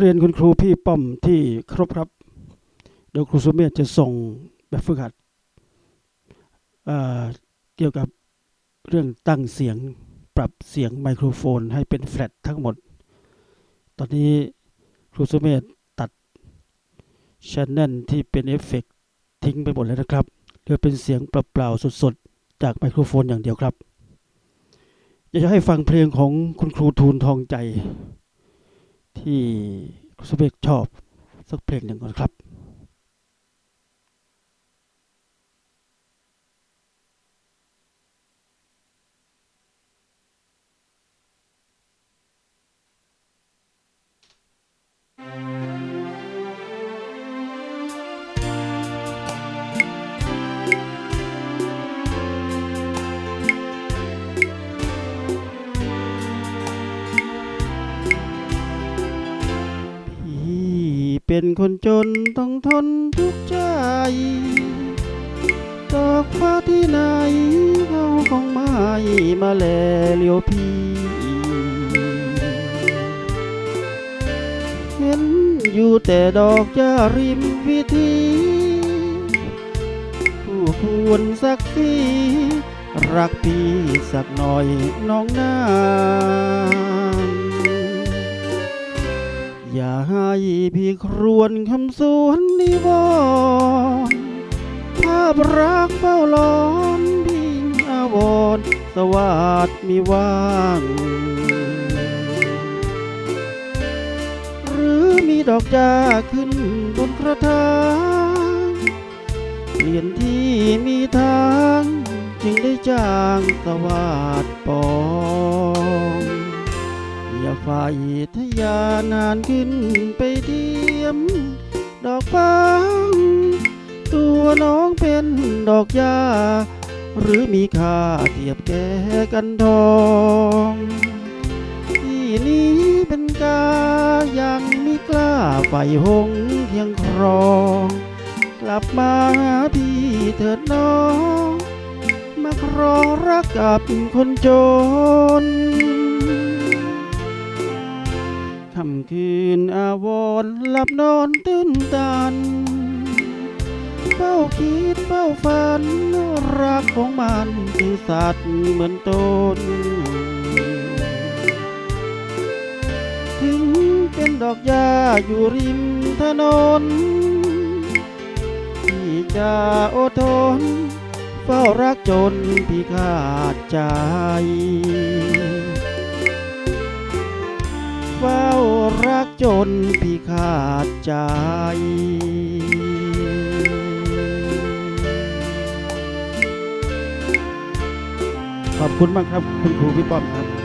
เรียนคุณครูพี่ป้อมที่ครบครับ เดี๋ยวครูสุเมธจะส่งแบบฝึกหัดเเกี่ยวกับเรื่องตั้งเสียงปรับเสียงไมโครโฟนให้เป็นแฟลตทั้งหมด ตอนนี้ครูสุเมธตัดช n น e l ที่เป็นเอฟเฟกต์ทิ้งไปหมดแล้วนะครับเหลือเป็นเสียงเปล่าๆสดๆ จากไมโครโฟนอย่างเดียวครับ อยากจะให้ฟังเพลงของคุณครูทูลทองใจ ที่คุณสุเบกชอบสักเพลงหนึ่งก่อนครับ เป็นคนจนต้องทนทุกข์ใจ ดอกฟ้าที่ไหนเขาคงไม่มาแลเลียวพี่ เห็นอยู่แต่ดอกยาริมวิธีผู้ควรสักสีรักพี่สักหน่อยน้องนา ให้พี่ครวนคำสวนนิวรณ์ภาพรักเฝ้าล้อนพี่อาวรสวัสดมีว่างหรือมีดอกจาขึ้นบนกระถางเปลี่ยนที่มีทาง จึงได้จางสวัสดปอง อย่ายทยานานขึ้นไปเทียม ดอกฟางตัวน้องเป็นดอกยาหรือมีค่าเทียบแก่กันทอง ที่นี้เป็นกายังมิกล้าไฟหงเพียงครอง กลับมาหาพี่เถิดน้อง มาครองรักกับคนจน นอนตื่นตัน เฝ้าคิดเฝ้าฝัน รักของมันคือสัตว์เหมือนตนถึงเป็นดอกหญ้าอยู่ริมถนน ที่จะอดทน เฝ้ารักจนพี่ขาดใจ กจนพี่ขาดใจ ขอบคุณมากครับ คุณครูพี่ป้อมครับ